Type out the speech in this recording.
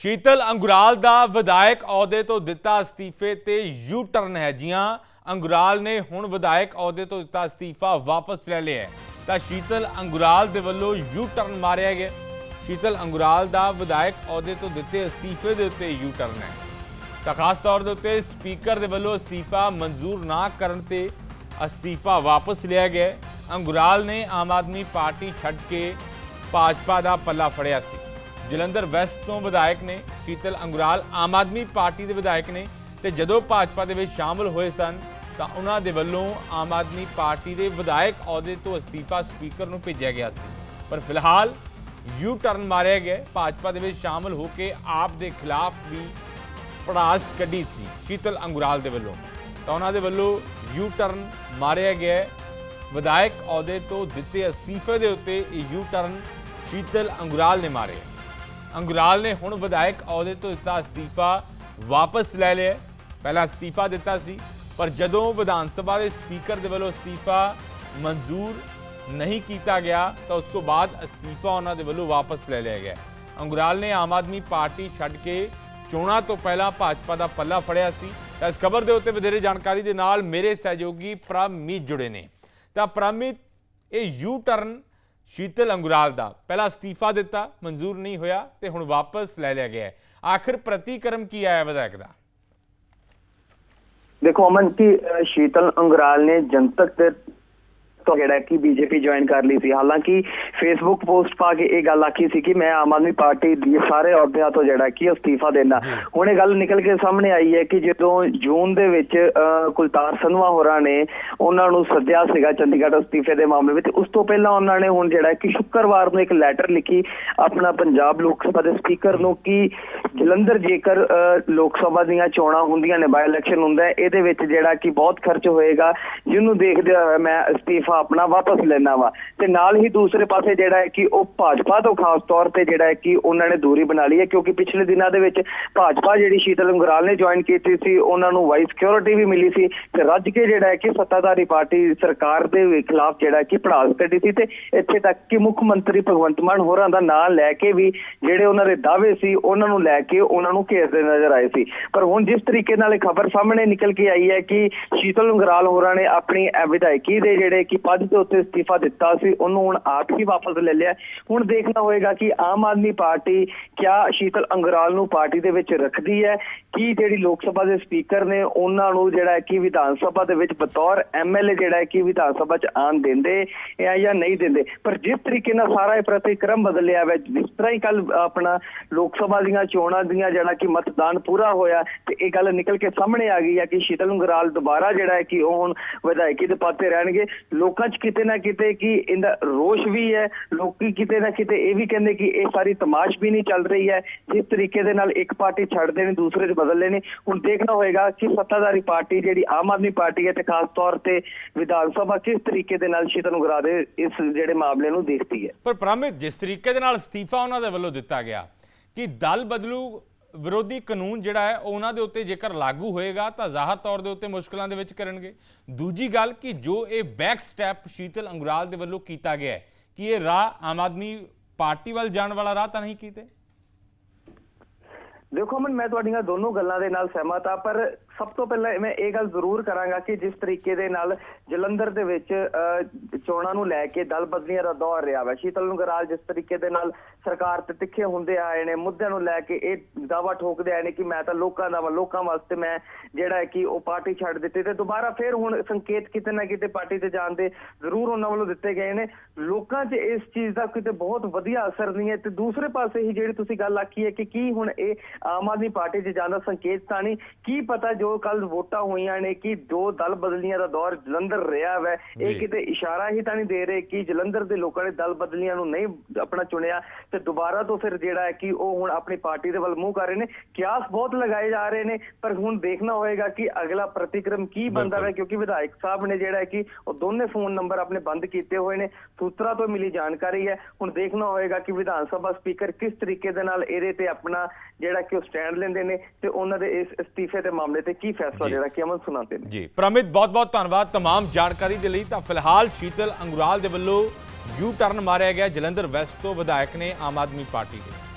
ਸ਼ੀਤਲ ਅੰਗੁਰਾਲ ਦਾ ਵਿਧਾਇਕ ਅਹੁਦੇ ਤੋਂ ਦਿੱਤਾ ਅਸਤੀਫੇ ਤੇ ਯੂ ਟਰਨ ਹੈ ਜੀਆਂ। ਅੰਗੁਰਾਲ ਨੇ ਹੁਣ ਵਿਧਾਇਕ ਅਹੁਦੇ ਤੋਂ ਦਿੱਤਾ ਅਸਤੀਫਾ ਵਾਪਸ ਲੈ ਲਿਆ ਤਾਂ ਸ਼ੀਤਲ ਅੰਗੁਰਾਲ ਦੇ ਵੱਲੋਂ ਯੂ ਟਰਨ ਮਾਰਿਆ ਗਿਆ। ਸ਼ੀਤਲ ਅੰਗੁਰਾਲ ਦਾ ਵਿਧਾਇਕ ਅਹੁਦੇ ਤੋਂ ਦਿੱਤੇ ਅਸਤੀਫੇ ਦੇ ਉੱਤੇ ਯੂ ਟਰਨ ਹੈ। ਤਾਂ ਖਾਸ ਤੌਰ ਦੇ ਉੱਤੇ ਸਪੀਕਰ ਦੇ ਵੱਲੋਂ ਅਸਤੀਫਾ ਮਨਜ਼ੂਰ ਨਾ ਕਰਨ ਤੇ ਅਸਤੀਫਾ ਵਾਪਸ ਲਿਆ ਗਿਆ। ਅੰਗੁਰਾਲ ਨੇ ਆਮ ਆਦਮੀ ਪਾਰਟੀ ਛੱਡ ਕੇ ਭਾਜਪਾ ਦਾ ਪੱਲਾ ਫੜਿਆ ਸੀ। ਜਲੰਧਰ ਵੈਸਟ ਤੋਂ ਵਿਧਾਇਕ ਨੇ, ਸ਼ੀਤਲ ਅੰਗੁਰਾਲ ਆਮ ਆਦਮੀ ਪਾਰਟੀ ਦੇ ਵਿਧਾਇਕ ਨੇ ਤੇ ਜਦੋਂ ਭਾਜਪਾ ਦੇ ਵਿੱਚ ਸ਼ਾਮਲ ਹੋਏ ਸਨ, ਤਾਂ ਉਹਨਾਂ ਦੇ ਵੱਲੋਂ ਆਮ ਆਦਮੀ ਪਾਰਟੀ ਦੇ ਵਿਧਾਇਕ ਅਹੁਦੇ ਤੋਂ ਅਸਤੀਫਾ ਸਪੀਕਰ ਨੂੰ ਭੇਜਿਆ ਗਿਆ ਸੀ। ਪਰ ਫਿਲਹਾਲ ਯੂ ਟਰਨ ਮਾਰਿਆ ਗਿਆ, ਭਾਜਪਾ ਦੇ ਵਿੱਚ ਸ਼ਾਮਲ ਹੋ ਕੇ ਆਪ ਦੇ ਖਿਲਾਫ ਵੀ ਪੜਾਸ ਕੱਢੀ ਸੀ ਸ਼ੀਤਲ ਅੰਗੁਰਾਲ ਦੇ ਵੱਲੋਂ। ਤਾਂ ਉਹਨਾਂ ਦੇ ਵੱਲੋਂ ਯੂ ਟਰਨ ਮਾਰਿਆ ਗਿਆ, ਵਿਧਾਇਕ ਅਹੁਦੇ ਤੋਂ ਦਿੱਤੇ ਅਸਤੀਫੇ ਦੇ ਉੱਤੇ ਇਹ ਯੂ ਟਰਨ ਸ਼ੀਤਲ ਅੰਗੁਰਾਲ ਨੇ ਮਾਰਿਆ ਅੰਗੁਰਾਲ ਨੇ ਹੁਣ ਵਿਧਾਇਕ ਅਹੁਦੇ ਤੋਂ ਦਿੱਤਾ ਅਸਤੀਫਾ ਵਾਪਸ ਲੈ ਲਿਆ। ਪਹਿਲਾਂ ਅਸਤੀਫਾ ਦਿੱਤਾ ਸੀ, ਪਰ ਜਦੋਂ ਵਿਧਾਨ ਸਭਾ ਦੇ ਸਪੀਕਰ ਦੇ ਵੱਲੋਂ ਅਸਤੀਫਾ ਮਨਜ਼ੂਰ ਨਹੀਂ ਕੀਤਾ ਗਿਆ, ਤਾਂ ਉਸ ਤੋਂ ਬਾਅਦ ਅਸਤੀਫਾ ਉਹਨਾਂ ਦੇ ਵੱਲੋਂ ਵਾਪਸ ਲੈ ਲਿਆ ਗਿਆ। ਅੰਗੁਰਾਲ ਨੇ ਆਮ ਆਦਮੀ ਪਾਰਟੀ ਛੱਡ ਕੇ ਚੋਣਾਂ ਤੋਂ ਪਹਿਲਾਂ ਭਾਜਪਾ ਦਾ ਪੱਲਾ ਫੜਿਆ ਸੀ। ਤਾਂ ਇਸ ਖਬਰ ਦੇ ਉੱਤੇ ਵਧੇਰੇ ਜਾਣਕਾਰੀ ਦੇ ਨਾਲ ਮੇਰੇ ਸਹਿਯੋਗੀ ਪ੍ਰਮੀਤ ਜੁੜੇ ਨੇ। ਤਾਂ ਪ੍ਰਮੀਤ, ਇਹ ਯੂ ਟਰਨ ਸ਼ੀਤਲ ਅੰਗੁਰਾਲ ਦਾ। ਪਹਿਲਾਂ ਅਸਤੀਫਾ ਦਿੱਤਾ, ਮਨਜ਼ੂਰ ਨਹੀਂ ਹੋਇਆ ਤੇ ਹੁਣ ਵਾਪਸ ਲੈ ਲਿਆ ਗਿਆ ਆਖਿਰ ਪ੍ਰਤੀਕਰਮ ਕੀ ਆਇਆ ਵਿਧਾਇਕ ਦਾ? ਦੇਖੋ ਅਮਨ, ਕੀ ਸ਼ੀਤਲ ਅੰਗਰਾਲ ਨੇ ਜਨਤਕ ਤੇ ਤੋਂ ਜਿਹੜਾ ਕਿ ਬੀਜੇਪੀ ਜੁਆਇਨ ਕਰ ਲਈ ਸੀ। ਹਾਲਾਂਕਿ ਫੇਸਬੁੱਕ ਪੋਸਟ ਪਾ ਕੇ ਇਹ ਗੱਲ ਆਖੀ ਸੀ ਕਿ ਮੈਂ ਆਮ ਆਦਮੀ ਪਾਰਟੀ ਦੀ ਸਾਰੇ ਅਹੁਦਿਆਂ ਤੋਂ ਜਿਹੜਾ ਕਿ ਅਸਤੀਫਾ ਦੇਣਾ ਹੁਣ ਇਹ ਗੱਲ ਨਿਕਲ ਕੇ ਸਾਹਮਣੇ ਆਈ ਹੈ ਕਿ ਜਦੋਂ ਜੂਨ ਦੇ ਵਿੱਚ ਕੁਲਤਾਰ ਸੰਧਵਾ ਹੋਰਾਂ ਨੇ ਉਹਨਾਂ ਨੂੰ ਸੱਦਿਆ ਸੀਗਾ ਚੰਡੀਗੜ੍ਹ ਅਸਤੀਫੇ ਦੇ ਮਾਮਲੇ ਵਿੱਚ ਉਸ ਤੋਂ ਪਹਿਲਾਂ ਉਹਨਾਂ ਨੇ ਹੁਣ ਜਿਹੜਾ ਕਿ ਸ਼ੁੱਕਰਵਾਰ ਨੂੰ ਇੱਕ ਲੈਟਰ ਲਿਖੀ ਆਪਣਾ ਪੰਜਾਬ ਲੋਕ ਸਭਾ ਦੇ ਸਪੀਕਰ ਨੂੰ ਕਿ ਜਲੰਧਰ ਜੇਕਰ ਲੋਕ ਸਭਾ ਦੀਆਂ ਚੋਣਾਂ ਹੁੰਦੀਆਂ ਨੇ ਬਾਈ ਇਲੈਕਸ਼ਨ ਹੁੰਦਾ ਹੈ, ਇਹਦੇ ਵਿੱਚ ਜਿਹੜਾ ਕਿ ਬਹੁਤ ਖਰਚ ਹੋਏਗਾ ਜਿਹਨੂੰ ਦੇਖਦੇ ਹੋਏ ਮੈਂ ਅਸਤੀਫਾ ਆਪਣਾ ਵਾਪਸ ਲੈਣਾ ਵਾ। ਤੇ ਨਾਲ ਹੀ ਦੂਸਰੇ ਪਾਸੇ ਜਿਹੜਾ ਹੈ ਕਿ ਉਹ ਭਾਜਪਾ ਤੋਂ ਖਾਸ ਤੌਰ ਤੇ ਜਿਹੜਾ ਹੈ ਕਿ ਉਹਨਾਂ ਨੇ ਦੂਰੀ ਬਣਾ ਲਈ ਹੈ, ਕਿਉਂਕਿ ਪਿਛਲੇ ਦਿਨਾਂ ਦੇ ਵਿੱਚ ਭਾਜਪਾ ਜਿਹੜੀ ਸ਼ੀਤਲ ਅੰਗਰਾਲ ਨੇ ਜੁਆਇਨ ਕੀਤੀ ਸੀ, ਉਹਨਾਂ ਨੂੰ ਵਾਈਸ ਸਿਕਿਉਰਿਟੀ ਵੀ ਮਿਲੀ ਸੀ, ਤੇ ਰੱਜ ਕੇ ਜਿਹੜਾ ਹੈ ਕਿ ਸੱਤਾਧਾਰੀ ਪਾਰਟੀ ਸਰਕਾਰ ਦੇ ਖਿਲਾਫ ਜਿਹੜਾ ਕਿ ਪੜਾਸ ਕੱਢੀ ਸੀ, ਤੇ ਇੱਥੇ ਤੱਕ ਕਿ ਮੁੱਖ ਮੰਤਰੀ ਭਗਵੰਤ ਮਾਨ ਹੋਰਾਂ ਦਾ ਨਾਂ ਲੈ ਕੇ ਵੀ ਜਿਹੜੇ ਉਹਨਾਂ ਦੇ ਦਾਅਵੇ ਸੀ, ਉਹਨਾਂ ਨੂੰ ਲੈ ਕੇ ਉਹਨਾਂ ਨੂੰ ਘੇਰਦੇ ਨਜ਼ਰ ਆਏ ਸੀ। ਪਰ ਹੁਣ ਜਿਸ ਤਰੀਕੇ ਨਾਲ ਇਹ ਖਬਰ ਸਾਹਮਣੇ ਨਿਕਲ ਕੇ ਆਈ ਹੈ ਕਿ ਸ਼ੀਤਲ ਅੰਗਰਾਲ ਹੋਰਾਂ ਨੇ ਆਪਣੀ ਵਿਧਾਇਕੀ ਦੇ ਜਿਹੜੇ ਕਿ ਪਦ ਦੇ ਉੱਤੇ ਅਸਤੀਫਾ ਦਿੱਤਾ ਸੀ, ਉਹਨੂੰ ਹੁਣ ਆਪ ਹੀ ਵਾਪਸ ਲੈ ਲਿਆ। ਹੁਣ ਦੇਖਣਾ ਹੋਏਗਾ ਕਿ ਆਮ ਆਦਮੀ ਪਾਰਟੀ ਕਿਆ ਸ਼ੀਤਲ ਅੰਗਰਾਲ ਨੂੰ ਪਾਰਟੀ ਦੇ ਵਿੱਚ ਰੱਖਦੀ ਹੈ, ਕੀ ਜਿਹੜੀ ਲੋਕ ਸਭਾ ਦੇ ਸਪੀਕਰ ਨੇ ਉਹਨਾਂ ਨੂੰ ਜਿਹੜਾ ਹੈ ਕਿ ਵਿਧਾਨ ਸਭਾ ਦੇ ਵਿੱਚ ਬਤੌਰ ਐਮਐਲਏ ਜਿਹੜਾ ਹੈ ਕਿ ਵਿਧਾਨ ਸਭਾ ਚ ਆਣ ਦਿੰਦੇ ਜਾਂ ਨਹੀਂ ਦਿੰਦੇ। ਪਰ ਜਿਸ ਤਰੀਕੇ ਨਾਲ ਸਾਰਾ ਇਹ ਪ੍ਰਤੀਕਰਮ ਬਦਲਿਆ ਹੈ ਜਿਸ ਤਰ੍ਹਾਂ ਹੀ ਕੱਲ ਆਪਣਾ ਲੋਕ ਸਭਾ ਦੀਆਂ ਚੋਣਾਂ ਦੀਆਂ ਜਿਹੜਾ ਕਿ ਮਤਦਾਨ ਪੂਰਾ ਹੋਇਆ ਤੇ ਇਹ ਗੱਲ ਨਿਕਲ ਕੇ ਸਾਹਮਣੇ ਆ ਗਈ ਹੈ ਕਿ ਸ਼ੀਤਲ ਅੰਗਰਾਲ ਦੁਬਾਰਾ ਜਿਹੜਾ ਹੈ ਕਿ ਉਹ ਹੁਣ ਵਿਧਾਇਕੀ ਦੇ ਪਦ ਤੇ ਰਹਿਣਗੇ। ਲੋਕਾਂ 'ਚ ਕਿਤੇ ਨਾ ਕਿਤੇ ਕਿ ਇਹਦਾ ਰੋਸ਼ ਵੀ ਹੈ ਲੋਕੀ ਕਿਤੇ ਨਾ ਕਿਤੇ ਇਹ ਵੀ ਕਹਿੰਦੇ ਕਿ ਇਹ ਸਾਰੀ ਤਮਾਸ਼ ਵੀ ਨਹੀਂ ਚੱਲ ਰਹੀ ਹੈ। ਜਿਸ ਤਰੀਕੇ ਦੇ ਨਾਲ ਇੱਕ ਪਾਰਟੀ ਛੱਡਦੇ ਨੇ ਦੂਸਰੇ 'ਚ ਬਦਲਦੇ ਨੇ ਹੁਣ ਦੇਖਣਾ ਹੋਏਗਾ ਕਿ ਸੱਤਾਧਾਰੀ ਪਾਰਟੀ ਜਿਹੜੀ ਆਮ ਆਦਮੀ ਪਾਰਟੀ ਹੈ ਤੇ ਖਾਸ ਤੌਰ ਤੇ ਵਿਧਾਨ ਸਭਾ ਕਿਸ ਤਰੀਕੇ ਦੇ ਨਾਲ ਸ਼ੀਤਲ ਅੰਗਰਾਲ ਦੇ ਇਸ ਜਿਹੜੇ ਮਾਮਲੇ ਨੂੰ ਦੇਖਦੀ ਹੈ। ਪਰ ਪ੍ਰਮਿਤ ਜਿਸ ਤਰੀਕੇ ਦੇ ਨਾਲ ਅਸਤੀਫਾ ਉਹਨਾਂ ਦੇ ਵੱਲੋਂ ਦਿੱਤਾ ਗਿਆ ਕਿ ਦਲ ਬਦਲੂ, ਵਿਰੋਧੀ ਕਾਨੂੰਨ ਜਿਹੜਾ ਹੈ, ਉਹਨਾਂ ਦੇ ਉੱਤੇ ਜੇਕਰ ਲਾਗੂ ਹੋਏਗਾ ਤਾਂ ਜ਼ਾਹਰ ਤੌਰ ਦੇ ਉੱਤੇ ਮੁਸ਼ਕਲਾਂ ਦੇ ਵਿੱਚ ਕਰਨਗੇ। ਦੂਜੀ ਗੱਲ ਕਿ ਜੋ ਇਹ ਬੈਕ ਸਟੈਪ ਸ਼ੀਤਲ ਅੰਗੁਰਾਲ ਦੇ ਵੱਲੋਂ ਕੀਤਾ ਗਿਆ ਹੈ ਕਿ ਇਹ ਰਾਹ ਆਮ ਆਦਮੀ ਪਾਰਟੀ ਵੱਲ ਜਾਣ ਵਾਲਾ ਰਾਹ ਤਾਂ ਨਹੀਂ ਕੀਤੇ ਦੇਖੋ ਮਨ ਮੈਂ ਤੁਹਾਡੀਆਂ ਦੋਨੋਂ ਗੱਲਾਂ ਦੇ ਨਾਲ ਸਹਿਮਤ ਆ ਪਰ ਸਭ ਤੋਂ ਪਹਿਲਾਂ ਮੈਂ ਇਹ ਗੱਲ ਜ਼ਰੂਰ ਕਰਾਂਗਾ ਕਿ ਜਿਸ ਤਰੀਕੇ ਦੇ ਨਾਲ ਜਲੰਧਰ ਦੇ ਵਿੱਚ ਅਹ, ਚੋਣਾਂ ਨੂੰ ਲੈ ਕੇ ਦਲ ਬਦਲੀਆਂ ਦਾ ਦੌਰ ਰਿਹਾ ਵਾ। ਸ਼ੀਤਲ ਨਗਰਾਲ ਜਿਸ ਤਰੀਕੇ ਦੇ ਨਾਲ ਸਰਕਾਰ ਤੇ ਤਿੱਖੇ ਹੁੰਦੇ ਆਏ ਨੇ ਮੁੱਦਿਆਂ ਨੂੰ ਲੈ ਕੇ ਇਹ ਦਾਵਾ ਠੋਕਦੇ ਆਏ ਨੇ ਕਿ ਮੈਂ ਤਾਂ ਲੋਕਾਂ ਦਾ ਵਾ ਲੋਕਾਂ ਵਾਸਤੇ ਮੈਂ ਜਿਹੜਾ ਹੈ ਕਿ ਉਹ ਪਾਰਟੀ ਛੱਡ ਦਿੱਤੀ ਤੇ ਦੁਬਾਰਾ ਫਿਰ ਹੁਣ ਸੰਕੇਤ ਕਿਤੇ ਨਾ ਕਿਤੇ ਪਾਰਟੀ ਤੇ ਜਾਣ ਦੇ ਜ਼ਰੂਰ ਉਹਨਾਂ ਵੱਲੋਂ ਦਿੱਤੇ ਗਏ ਨੇ। ਲੋਕਾਂ 'ਚ ਇਸ ਚੀਜ਼ ਦਾ ਕਿਤੇ ਬਹੁਤ ਵਧੀਆ ਅਸਰ ਨਹੀਂ ਹੈ ਤੇ ਦੂਸਰੇ ਪਾਸੇ ਹੀ ਜਿਹੜੀ ਤੁਸੀਂ ਗੱਲ ਆਖੀ ਹੈ ਕਿ ਕੀ ਹੁਣ ਇਹ ਆਮ ਆਦਮੀ ਪਾਰਟੀ 'ਚ ਜਾਣ ਦਾ ਸੰਕੇਤ ਤਾਂ ਨਹੀਂ ਕੀ ਪਤਾ ਜੋ ਕੱਲ ਵੋਟਾਂ ਹੋਈਆਂ ਨੇ ਕਿ ਦੋ ਦਲ ਬਦਲੀਆਂ ਦਾ ਦੌਰ ਜਲੰਧਰ ਰਿਹਾ ਵੈ ਜੀ। ਇਹ ਕਿਤੇ ਇਸ਼ਾਰਾ ਹੀ ਤਾਂ ਨਹੀਂ ਦੇ ਰਹੇ ਕਿ ਜਲੰਧਰ ਦੇ ਲੋਕਾਂ ਨੇ ਦਲ ਬਦਲੀਆਂ ਨੂੰ ਨਹੀਂ ਆਪਣਾ ਚੁਣਿਆ ਤੇ ਦੁਬਾਰਾ ਤੋਂ ਫਿਰ ਜਿਹੜਾ ਹੈ ਕਿ ਉਹ ਹੁਣ ਆਪਣੀ ਪਾਰਟੀ ਦੇ ਵੱਲ ਮੂੰਹ ਕਰ ਰਹੇ ਨੇ ਕਿਆਸ ਬਹੁਤ ਲਗਾਏ ਜਾ ਰਹੇ ਨੇ ਪਰ ਹੁਣ ਦੇਖਣਾ ਹੋਏਗਾ ਕਿ ਅਗਲਾ ਪ੍ਰਤੀਕਰਮ ਕੀ ਬਣਦਾ। ਹੈ ਕਿਉਂਕਿ ਵਿਧਾਇਕ ਸਾਹਿਬ ਨੇ ਜਿਹੜਾ ਹੈ ਕਿ ਉਹ ਦੋਨੇ ਫੋਨ ਨੰਬਰ ਆਪਣੇ ਬੰਦ ਕੀਤੇ ਹੋਏ ਨੇ ਸੂਤਰਾਂ ਤੋਂ ਮਿਲੀ ਜਾਣਕਾਰੀ ਹੈ ਹੁਣ ਦੇਖਣਾ ਹੋਏਗਾ ਕਿ ਵਿਧਾਨ ਸਭਾ ਸਪੀਕਰ ਕਿਸ ਤਰੀਕੇ ਦੇ ਨਾਲ ਇਹਦੇ ਤੇ ਆਪਣਾ ਜਿਹੜਾ ਕਿ ਉਹ ਸਟੈਂਡ ਲੈਂਦੇ ਨੇ ਤੇ ਉਹਨਾਂ ਦੇ ਇਸ ਅਸਤੀਫੇ ਦੇ ਮਾਮਲੇ ਤੇ ਕੀ ਫੈਸਲਾ ਜੀ। ਜਿਹੜਾ ਕਿ ਅਮਨ ਸੁਣਾਉਂਦੇ ਨੇ ਜੀ ਪ੍ਰਮਿਤ ਬਹੁਤ ਬਹੁਤ ਧੰਨਵਾਦ तमाम ਜਾਣਕਾਰੀ ਦੇ ਲਈ ਤਾਂ ਫਿਲਹਾਲ ਸ਼ੀਤਲ ਅੰਗੁਰਾਲ ਦੇ ਵੱਲੋਂ ਯੂ ਟਰਨ ਮਾਰਿਆ ਗਿਆ ਜਲੰਧਰ ਵੈਸਟ ਤੋਂ ਵਿਧਾਇਕ ਨੇ ਆਮ ਆਦਮੀ ਪਾਰਟੀ ਦੇ